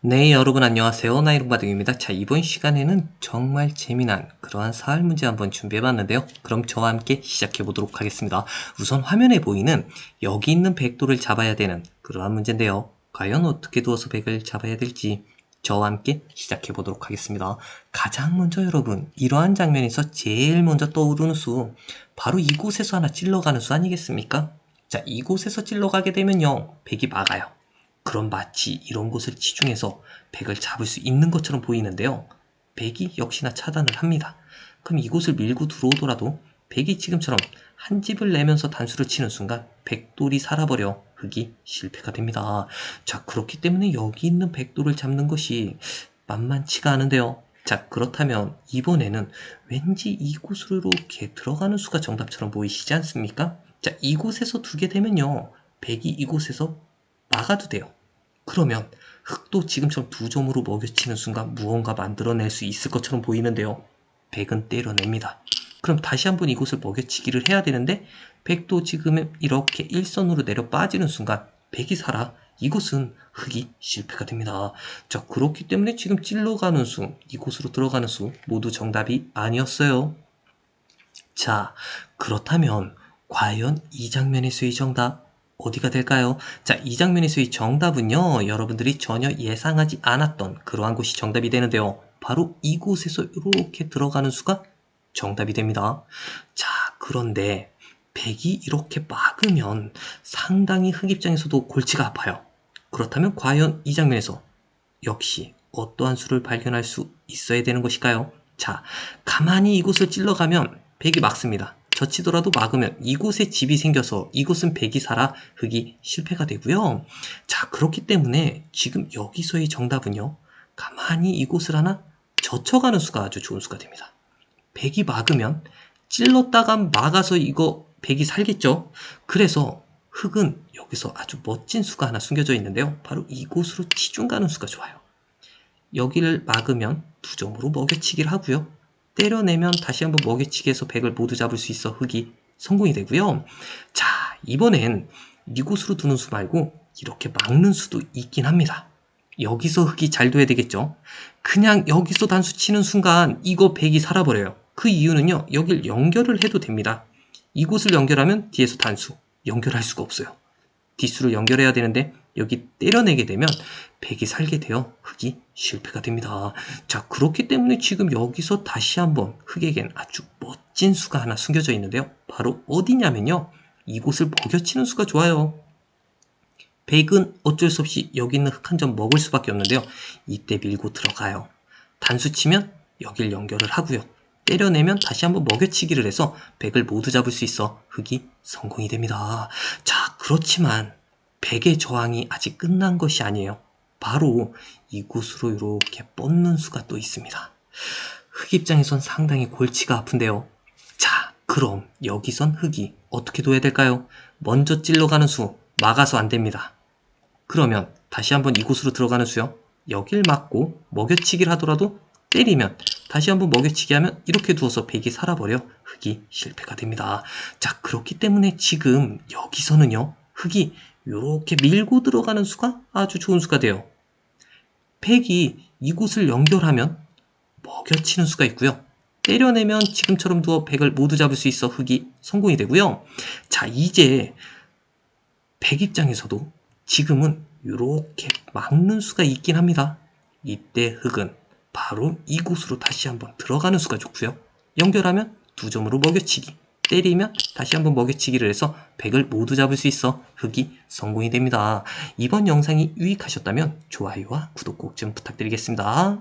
네, 여러분 안녕하세요. 나이롱바둥입니다. 자, 이번 시간에는 정말 재미난 그러한 사활 문제 한번 준비해봤는데요. 그럼 저와 함께 시작해보도록 하겠습니다. 우선 화면에 보이는 여기 있는 백도를 잡아야 되는 그러한 문제인데요. 과연 어떻게 두어서 백을 잡아야 될지 저와 함께 시작해보도록 하겠습니다. 가장 먼저 여러분, 이러한 장면에서 제일 먼저 떠오르는 수, 바로 이곳에서 하나 찔러가는 수 아니겠습니까? 자, 이곳에서 찔러가게 되면요, 백이 막아요. 그럼 마치 이런 곳을 치중해서 백을 잡을 수 있는 것처럼 보이는데요. 백이 역시나 차단을 합니다. 그럼 이곳을 밀고 들어오더라도 백이 지금처럼 한 집을 내면서 단수를 치는 순간 백돌이 살아버려 흑이 실패가 됩니다. 자 그렇기 때문에 여기 있는 백돌을 잡는 것이 만만치가 않은데요. 자 그렇다면 이번에는 왠지 이곳으로 이렇게 들어가는 수가 정답처럼 보이시지 않습니까? 자 이곳에서 두게 되면요. 백이 이곳에서 막아도 돼요. 그러면 흑도 지금처럼 두 점으로 먹여치는 순간 무언가 만들어낼 수 있을 것처럼 보이는데요. 백은 때려냅니다. 그럼 다시 한번 이곳을 먹여치기를 해야 되는데 백도 지금 이렇게 일선으로 내려 빠지는 순간 백이 살아 이곳은 흑이 실패가 됩니다. 자 그렇기 때문에 지금 찔러가는 수, 이곳으로 들어가는 수 모두 정답이 아니었어요. 자 그렇다면 과연 이 장면에서의 정답 어디가 될까요? 자, 이 장면에서의 정답은요, 여러분들이 전혀 예상하지 않았던 그러한 곳이 정답이 되는데요. 바로 이곳에서 이렇게 들어가는 수가 정답이 됩니다. 자, 그런데 백이 이렇게 막으면 상당히 흑 입장에서도 골치가 아파요. 그렇다면 과연 이 장면에서 역시 어떠한 수를 발견할 수 있어야 되는 것일까요? 자, 가만히 이곳을 찔러가면 백이 막습니다. 젖히더라도 막으면 이곳에 집이 생겨서 이곳은 백이 살아 흑이 실패가 되고요. 자 그렇기 때문에 지금 여기서의 정답은요. 가만히 이곳을 하나 젖혀가는 수가 아주 좋은 수가 됩니다. 백이 막으면 찔렀다가 막아서 이거 백이 살겠죠. 그래서 흑은 여기서 아주 멋진 수가 하나 숨겨져 있는데요. 바로 이곳으로 치중 가는 수가 좋아요. 여기를 막으면 두 점으로 먹여치기를 하고요. 때려내면 다시 한번 먹이치기해서 백을 모두 잡을 수 있어 흑이 성공이 되고요. 자, 이번엔 이곳으로 두는 수 말고 이렇게 막는 수도 있긴 합니다. 여기서 흑이 잘 둬야 되겠죠. 그냥 여기서 단수 치는 순간 이거 백이 살아버려요. 그 이유는요. 여길 연결을 해도 됩니다. 이곳을 연결하면 뒤에서 단수 연결할 수가 없어요. 뒷수를 연결해야 되는데 여기 때려내게 되면 백이 살게 되어 흑이 실패가 됩니다. 자 그렇기 때문에 지금 여기서 다시 한번 흑에겐 아주 멋진 수가 하나 숨겨져 있는데요. 바로 어디냐면요. 이곳을 먹여치는 수가 좋아요. 백은 어쩔 수 없이 여기 있는 흑한점 먹을 수밖에 없는데요. 이때 밀고 들어가요. 단수 치면 여길 연결을 하고요. 때려내면 다시 한번 먹여치기를 해서 백을 모두 잡을 수 있어 흑이 성공이 됩니다. 자, 그렇지만 백의 저항이 아직 끝난 것이 아니에요. 바로 이곳으로 이렇게 뻗는 수가 또 있습니다. 흑 입장에선 상당히 골치가 아픈데요. 자, 그럼 여기선 흑이 어떻게 둬야 될까요? 먼저 찔러가는 수 막아서 안 됩니다. 그러면 다시 한번 이곳으로 들어가는 수요. 여길 막고 먹여치기를 하더라도 때리면 다시 한번 먹여치기 하면 이렇게 두어서 백이 살아버려 흑이 실패가 됩니다. 자 그렇기 때문에 지금 여기서는요 흑이 이렇게 밀고 들어가는 수가 아주 좋은 수가 돼요. 백이 이곳을 연결하면 먹여치는 수가 있고요. 때려내면 지금처럼 두어 백을 모두 잡을 수 있어 흑이 성공이 되고요. 자 이제 백 입장에서도 지금은 이렇게 막는 수가 있긴 합니다. 이때 흑은 바로 이곳으로 다시 한번 들어가는 수가 좋고요. 연결하면 두 점으로 먹여치기, 때리면 다시 한번 먹여치기를 해서 100을 모두 잡을 수 있어 흑이 성공이 됩니다. 이번 영상이 유익하셨다면 좋아요와 구독 꼭 좀 부탁드리겠습니다.